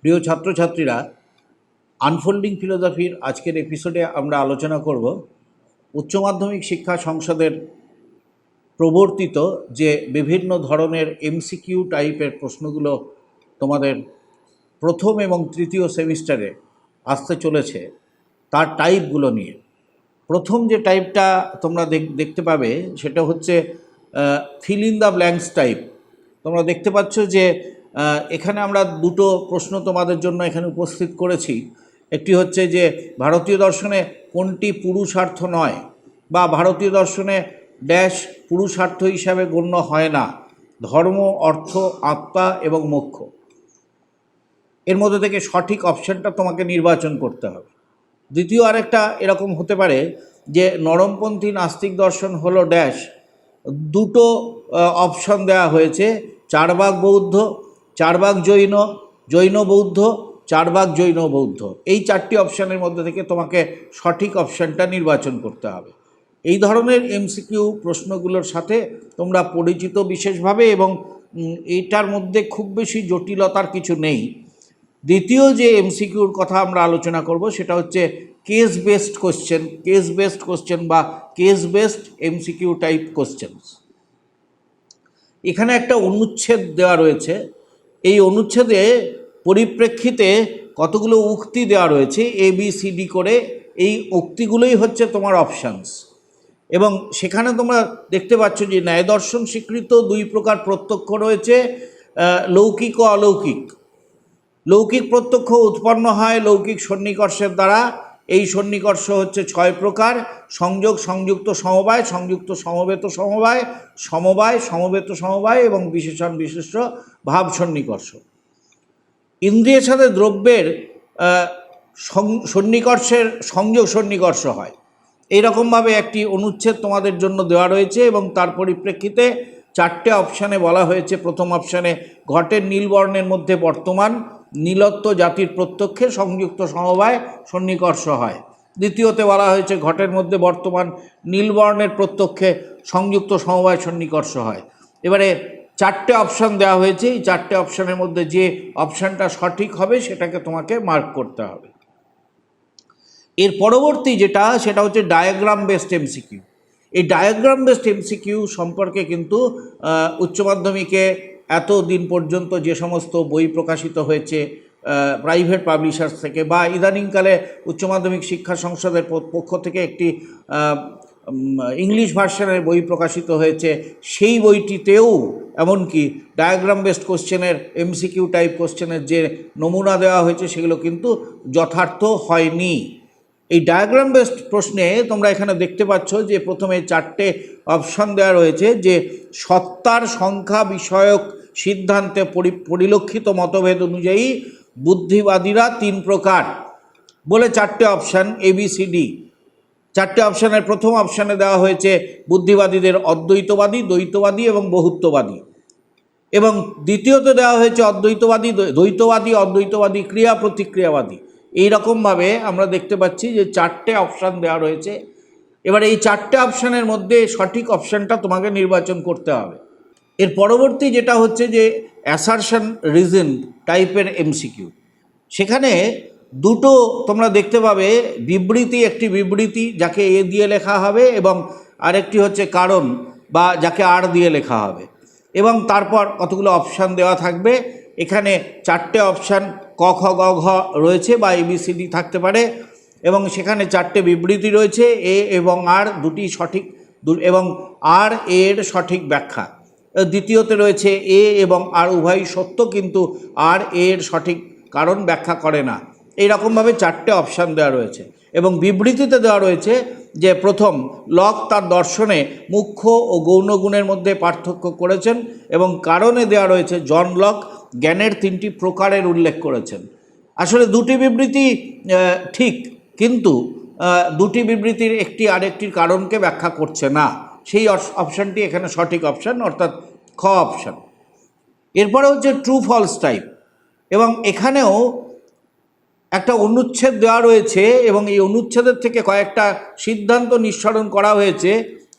প্রিয় ছাত্রছাত্রীরা আনফোল্ডিং ফিলোসফির আজকের এপিসোডে আমরা আলোচনা করব উচ্চ মাধ্যমিক শিক্ষা সংসদের প্রবর্তিত যে বিভিন্ন ধরনের এমসিকিউ টাইপের প্রশ্নগুলো তোমাদের প্রথম এবং তৃতীয় সেমিস্টারে আসতে চলেছে, তার টাইপগুলো নিয়ে। প্রথম যে টাইপটা তোমরা দেখ- দেখতে পাবে সেটা হচ্ছে fill in the blanks type তোমরা দেখতে পাচ্ছ যে এখানে আমরা দুটো প্রশ্ন তোমাদের জন্য এখানে উপস্থিত করেছি। একটি হচ্ছে যে, ভারতীয় দর্শনে কোনটি পুরুষার্থ নয়, বা ভারতীয় দর্শনে ড্যাশ পুরুষার্থ হিসাবে গণ্য হয় না, ধর্ম, অর্থ, আত্মা এবং মোক্ষ। এর মধ্যে থেকে সঠিক অপশানটা তোমাকে নির্বাচন করতে হবে। দ্বিতীয় আরেকটা এরকম হতে পারে যে, নরমপন্থী নাস্তিক দর্শন হলো ড্যাশ দুটো অপশন দেওয়া হয়েছে। চারবাগ বৌদ্ধ, চারবাগ জৈন জৈন বৌদ্ধ, চারবাগ জৈন বৌদ্ধ। এই চারটি অপশানের মধ্যে থেকে তোমাকে সঠিক অপশানটা নির্বাচন করতে হবে। এই ধরনের এমসিকিউ প্রশ্নগুলোর সাথে তোমরা পরিচিত বিশেষভাবে এবং এটার মধ্যে খুব বেশি জটিলতার কিছু নেই। দ্বিতীয় যে এমসিকিউর কথা আমরা আলোচনা করব, সেটা হচ্ছে case based question case based question বা case based MCQ type questions এখানে একটা অনুচ্ছেদ দেওয়া রয়েছে। এই অনুচ্ছেদে পরিপ্রেক্ষিতে কতগুলো উক্তি দেওয়া রয়েছে এ বি সি ডি করে এই উক্তিগুলোই হচ্ছে তোমার অপশানস এবং সেখানে তোমরা দেখতে পাচ্ছ যে ন্যায় দর্শন স্বীকৃত দুই প্রকার প্রত্যক্ষ রয়েছে লৌকিক ও অলৌকিক। লৌকিক প্রত্যক্ষ উৎপন্ন হয় লৌকিক সন্নিকর্ষের দ্বারা এই সন্নিকর্ষ হচ্ছে ছয় প্রকার, সংযোগ, সংযুক্ত, সমবায়, সংযুক্ত, সমবেত, সমবায় সমবায়, সমবেত, সমবায় এবং বিশেষণ, বিশিষ্ট ভাব সন্নিকর্ষ। ইন্দ্রিয়ের সাথে দ্রব্যের সন্নিকর্ষের সংযোগ সন্নিকর্ষ হয়। এইরকমভাবে একটি অনুচ্ছেদ তোমাদের জন্য দেওয়া রয়েছে এবং তার পরিপ্রেক্ষিতে চারটে অপশানে বলা হয়েছে। প্রথম অপশানে ঘটের নীলবর্ণের মধ্যে বর্তমান নীলত্ব জাতির প্রত্যক্ষে সংযুক্ত সমবায় সন্নিকর্ষ হয়। দ্বিতীয়তে বলা হয়েছে, ঘটের মধ্যে বর্তমান নীলবর্ণের প্রত্যক্ষে সংযুক্ত সমবায় সন্নিকর্ষ হয়। এবারে চারটে অপশান দেওয়া হয়েছে। এই চারটে অপশানের মধ্যে যে অপশানটা সঠিক হবে, সেটাকে তোমাকে মার্ক করতে হবে। এর পরবর্তী যেটা, সেটা হচ্ছে ডায়াগ্রাম বেসড এমসিকিউ এই ডায়াগ্রাম বেসড এমসিকিউ সম্পর্কে কিন্তু উচ্চ মাধ্যমিকে এত দিন পর্যন্ত যে সমস্ত বই প্রকাশিত হয়েছে প্রাইভেট পাবলিশার্স থেকে বা ইদানিংকালে উচ্চ মাধ্যমিক শিক্ষা সংসদের পক্ষ থেকে একটি ইংলিশ ভার্সনের বই প্রকাশিত হয়েছে, সেই বইটিতেও এমনকি ডায়াগ্রাম বেসড কোশ্চেনের এমসিকিউ টাইপ কোশ্চেনের যে নমুনা দেওয়া হয়েছে, সেগুলো কিন্তু যথার্থ হয়নি। এই ডায়াগ্রাম বেসড প্রশ্নে তোমরা এখানে দেখতে পাচ্ছ যে প্রথমে চারটে অপশন দেওয়া রয়েছে যে সত্তার সংখ্যা বিষয়ক সিদ্ধান্তে পরিলক্ষিত মতভেদ অনুযায়ী বুদ্ধিবাদীরা তিন প্রকার বলে চারটে অপশান এবিসিডি চারটে অপশানের প্রথম অপশানে দেওয়া হয়েছে বুদ্ধিবাদীদের অদ্বৈতবাদী, দ্বৈতবাদী এবং বহুত্ববাদী। এবং দ্বিতীয়তে দেওয়া হয়েছে অদ্বৈতবাদী দ্বৈ- দ্বৈতবাদী, অদ্বৈতবাদী ক্রিয়া প্রতিক্রিয়াবাদী এই রকমভাবে আমরা দেখতে পাচ্ছি যে চারটে অপশান দেওয়া রয়েছে। এবার এই চারটে অপশানের মধ্যে সঠিক অপশানটা তোমাকে নির্বাচন করতে হবে। এর পরবর্তী যেটা হচ্ছে যে অ্যাসারশন রিজন টাইপের এমসিকিউ সেখানে দুটো তোমরা দেখতে পাবে, বিবৃতি, একটি বিবৃতি যাকে এ দিয়ে লেখা হবে এবং আরেকটি হচ্ছে কারণ বা যাকে আর দিয়ে লেখা হবে। এবং তারপর কতগুলো অপশান দেওয়া থাকবে, এখানে চারটে অপশান ক, খ, গ, ঘ রয়েছে বা এবিসিডি থাকতে পারে এবং সেখানে চারটে বিবৃতি রয়েছে এ এবং আর দুটি সঠিক এবং আর এর সঠিক ব্যাখ্যা। দ্বিতীয়তে রয়েছে এ এবং আর উভয়ই সত্য কিন্তু আর এর সঠিক কারণ ব্যাখ্যা করে না। এই রকমভাবে চারটে অপশান দেওয়া রয়েছে এবং বিবৃতিতে দেওয়া রয়েছে যে প্রথম, লক তার দর্শনে মুখ্য ও গৌণ গুণের মধ্যে পার্থক্য করেছেন এবং কারণে দেওয়া রয়েছে জন লক জ্ঞানের তিনটি প্রকারের উল্লেখ করেছেন। আসলে দুটি বিবৃতি ঠিক, কিন্তু দুটি বিবৃতির একটি আরেকটির কারণকে ব্যাখ্যা করছে না। সেই অপশানটি এখানে সঠিক অপশান, অর্থাৎ খ অপশান। এরপরে হচ্ছে ট্রু ফলস টাইপ, এবং এখানেও একটা অনুচ্ছেদ দেওয়া রয়েছে, এবং এই অনুচ্ছেদের থেকে কয়েকটা সিদ্ধান্ত নিঃসরণ করা হয়েছে।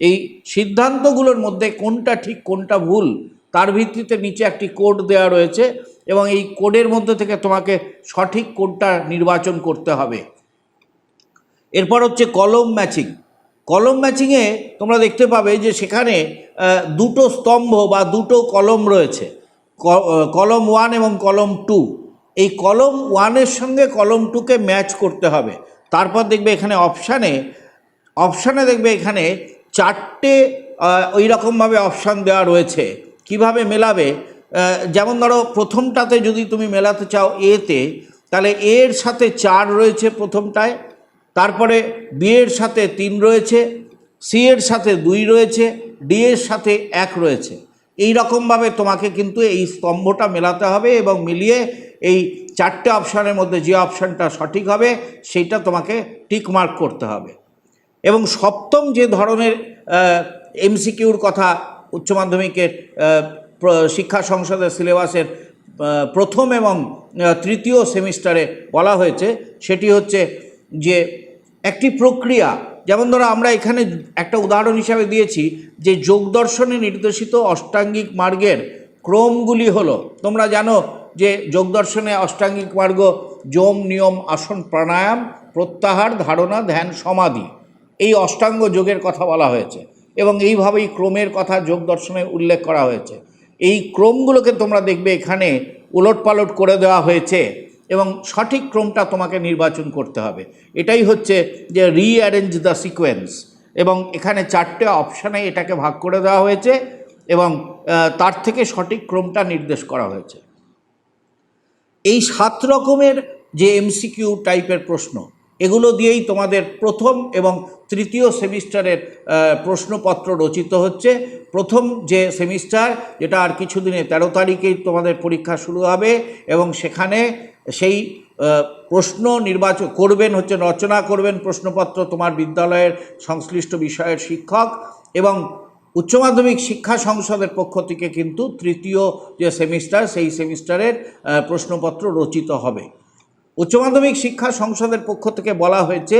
এই সিদ্ধান্তগুলোর মধ্যে কোনটা ঠিক, কোনটা ভুল তার ভিত্তিতে নিচে একটি কোড দেওয়া রয়েছে এবং এই কোডের মধ্যে থেকে তোমাকে সঠিক কোডটা নির্বাচন করতে হবে। এরপর হচ্ছে কলম ম্যাচিং। কলম ম্যাচিংয়ে তোমরা দেখতে পাবে যে সেখানে দুটো স্তম্ভ বা দুটো কলম রয়েছে। কলম ওয়ান এবং কলম টু। এই কলম ওয়ানের সঙ্গে কলম টুকে ম্যাচ করতে হবে। তারপর দেখবে এখানে অপশানে অপশানে দেখবে এখানে চারটে ওই রকমভাবে অপশান দেওয়া রয়েছে। কীভাবে মেলাবে? যেমন ধরো প্রথমটাতে যদি তুমি মেলাতে চাও এতে, তাহলে এর সাথে চার রয়েছে প্রথমটায়, তারপরে বি এর সাথে তিন রয়েছে সি এর সাথে দুই রয়েছে ডি এর সাথে এক রয়েছে। এই রকমভাবে তোমাকে কিন্তু এই স্তম্ভটা মেলাতে হবে এবং মিলিয়ে এই চারটে অপশানের মধ্যে যে অপশানটা সঠিক হবে, সেইটা তোমাকে টিক মার্ক করতে হবে। এবং সপ্তম যে ধরনের এমসিকিউর কথা উচ্চ মাধ্যমিকের শিক্ষা সংসদের সিলেবাসের প্রথম এবং তৃতীয় সেমিস্টারে বলা হয়েছে। সেটি হচ্ছে যে একটি প্রক্রিয়া, যেমন ধরো আমরা এখানে একটা উদাহরণ হিসাবে দিয়েছি যে যোগ দর্শনে নির্দেশিত অষ্টাঙ্গিক মার্গের ক্রমগুলি হলো, তোমরা জানো যে যোগ দর্শনে অষ্টাঙ্গিক মার্গ যোম, নিয়ম, আসন, প্রাণায়াম, প্রত্যাহার, ধারণা, ধ্যান, সমাধি। এই অষ্টাঙ্গ যোগের কথা বলা হয়েছে। এবং এইভাবেই ক্রমের কথা যোগ দর্শনে উল্লেখ করা হয়েছে। এই ক্রমগুলোকে তোমরা দেখবে এখানে উলটপালট করে দেওয়া হয়েছে এবং সঠিক ক্রমটা তোমাকে নির্বাচন করতে হবে। এটাই হচ্ছে যে রিঅ্যারেঞ্জ দ্য সিকোয়েন্স এবং এখানে চারটে অপশানে এটাকে ভাগ করে দেওয়া হয়েছে এবং তার থেকে সঠিক ক্রমটা নির্দেশ করা হয়েছে। এই সাত রকমের যে এমসিকিউ টাইপের প্রশ্ন, এগুলো দিয়েই তোমাদের প্রথম এবং তৃতীয় সেমিস্টারের প্রশ্নপত্র রচিত হচ্ছে। প্রথম যে সেমিস্টার, যেটা আর কিছুদিনে, তেরো তারিখেই তোমাদের পরীক্ষা শুরু হবে এবং সেখানে সেই প্রশ্ন নির্বাচন করবেন, হচ্ছে রচনা করবেন প্রশ্নপত্র তোমার বিদ্যালয়ের সংশ্লিষ্ট বিষয়ের শিক্ষক এবং উচ্চ মাধ্যমিক শিক্ষা সংসদের পক্ষ থেকে কিন্তু তৃতীয় যে সেমিস্টার, সেই সেমিস্টারের প্রশ্নপত্র রচিত হবে। উচ্চ মাধ্যমিক শিক্ষা সংসদের পক্ষ থেকে বলা হয়েছে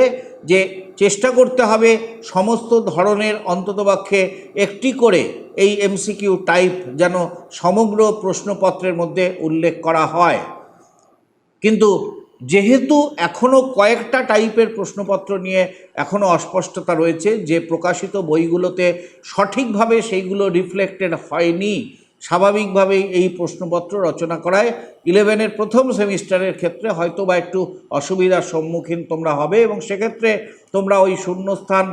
যে চেষ্টা করতে হবে সমস্ত ধরনের অন্ততপক্ষে একটি করে এই এমসিকিউ টাইপ যেন সমগ্র প্রশ্নপত্রের মধ্যে উল্লেখ করা হয়। কিন্তু যেহেতু এখনও কয়েকটা টাইপের প্রশ্নপত্র নিয়ে এখনও অস্পষ্টতা রয়েছে, যে প্রকাশিত বইগুলোতে সঠিকভাবে সেইগুলো রিফ্লেক্টেড হয়নি স্বাভাবিকভাবেই এই প্রশ্নপত্র রচনা করায় ইলেভেনের প্রথম সেমিস্টারের ক্ষেত্রে হয়তো বা একটু অসুবিধার সম্মুখীন তোমরা হবে এবং সেক্ষেত্রে তোমরা ওই শূন্যস্থান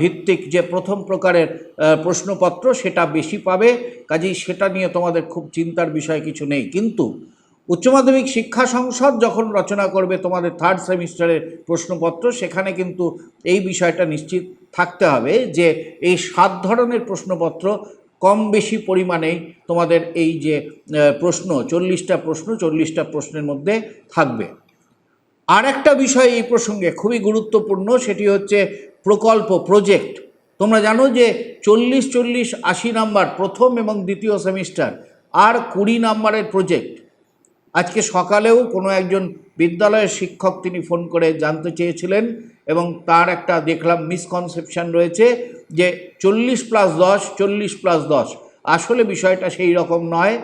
ভিত্তিক যে প্রথম প্রকারের প্রশ্নপত্র সেটা বেশি পাবে। কাজেই সেটা নিয়ে তোমাদের খুব চিন্তার বিষয় কিছু নেই। কিন্তু উচ্চ মাধ্যমিক শিক্ষা সংসদ যখন রচনা করবে তোমাদের থার্ড সেমিস্টারের প্রশ্নপত্র, সেখানে কিন্তু এই বিষয়টা নিশ্চিত থাকতে হবে যে এই সাত ধরনের প্রশ্নপত্র কম বেশি পরিমাণেই তোমাদের এই যে প্রশ্ন, চল্লিশটা প্রশ্ন, চল্লিশটা প্রশ্নের মধ্যে থাকবে। আর একটা বিষয় এই প্রসঙ্গে খুবই গুরুত্বপূর্ণ, সেটি হচ্ছে প্রকল্প, প্রজেক্ট। তোমরা জানো যে চল্লিশ চল্লিশ, আশি নাম্বার প্রথম এবং দ্বিতীয় সেমিস্টার আর কুড়ি নাম্বারের প্রজেক্ট। আজকে সকালেও কোনো একজন বিদ্যালয়ের শিক্ষক তিনি ফোন করে জানতে চেয়েছিলেন এবং তার একটা দেখলাম মিসকনসেপশন রয়েছে যে চল্লিশ প্লাস দশ, চল্লিশ প্লাস দশ। আসলে বিষয়টা সেই রকম নয়।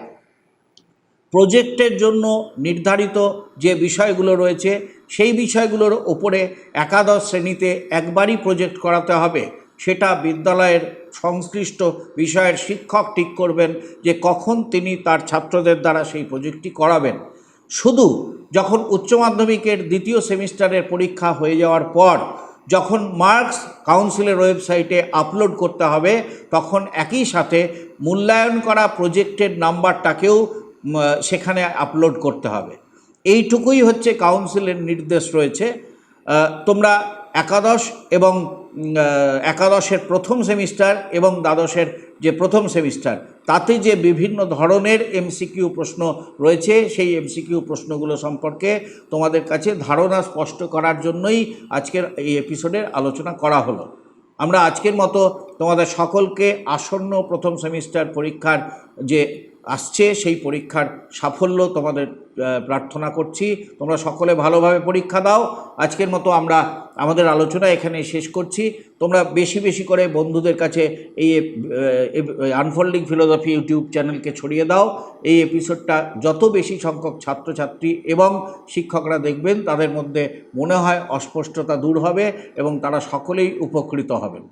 প্রজেক্টের জন্য নির্ধারিত যে বিষয়গুলো রয়েছে, সেই বিষয়গুলোর ওপরে একাদশ শ্রেণীতে একবারই প্রজেক্ট করাতে হবে। সেটা বিদ্যালয়ের সংশ্লিষ্ট বিষয়ের শিক্ষক ঠিক করবেন যে কখন তিনি তার ছাত্রদের দ্বারা সেই প্রজেক্টটি করাবেন। শুধু যখন উচ্চ মাধ্যমিকের দ্বিতীয় সেমিস্টারের পরীক্ষা হয়ে যাওয়ার পর যখন মার্কস কাউন্সিলের ওয়েবসাইটে আপলোড করতে হবে, তখন একই সাথে মূল্যায়ন করা প্রজেক্টের নাম্বারটাকেও সেখানে আপলোড করতে হবে। এইটুকুই হচ্ছে কাউন্সিলের নির্দেশ রয়েছে। তোমরা একাদশ এবং একাদশের প্রথম সেমিস্টার এবং দ্বাদশের যে প্রথম সেমিস্টার তাতে যে বিভিন্ন ধরনের এমসিকিউ প্রশ্ন রয়েছে, সেই এমসিকিউ প্রশ্নগুলো সম্পর্কে তোমাদের কাছে ধারণা স্পষ্ট করার জন্যই আজকের এই এপিসোডের আলোচনা করা হলো। আমরা আজকের মতো তোমাদের সকলকে আসন্ন প্রথম সেমিস্টার পরীক্ষার যে আসছে, সেই পরীক্ষার সাফল্য তোমাদের প্রার্থনা করছি। তোমরা সকলে ভালোভাবে পরীক্ষা দাও। আজকের মতো আমরা আমাদের আলোচনা এখানে শেষ করছি। তোমরা বেশি বেশি করে বন্ধুদের কাছে এই আনফোল্ডিং ফিলোসফি ইউটিউব চ্যানেলকে ছড়িয়ে দাও। এই এপিসোডটা যত বেশি সংখ্যক ছাত্রছাত্রী এবং শিক্ষকরা দেখবেন, তাদের মধ্যে মনে হয় অস্পষ্টতা দূর হবে এবং তারা সকলেই উপকৃত হবেন।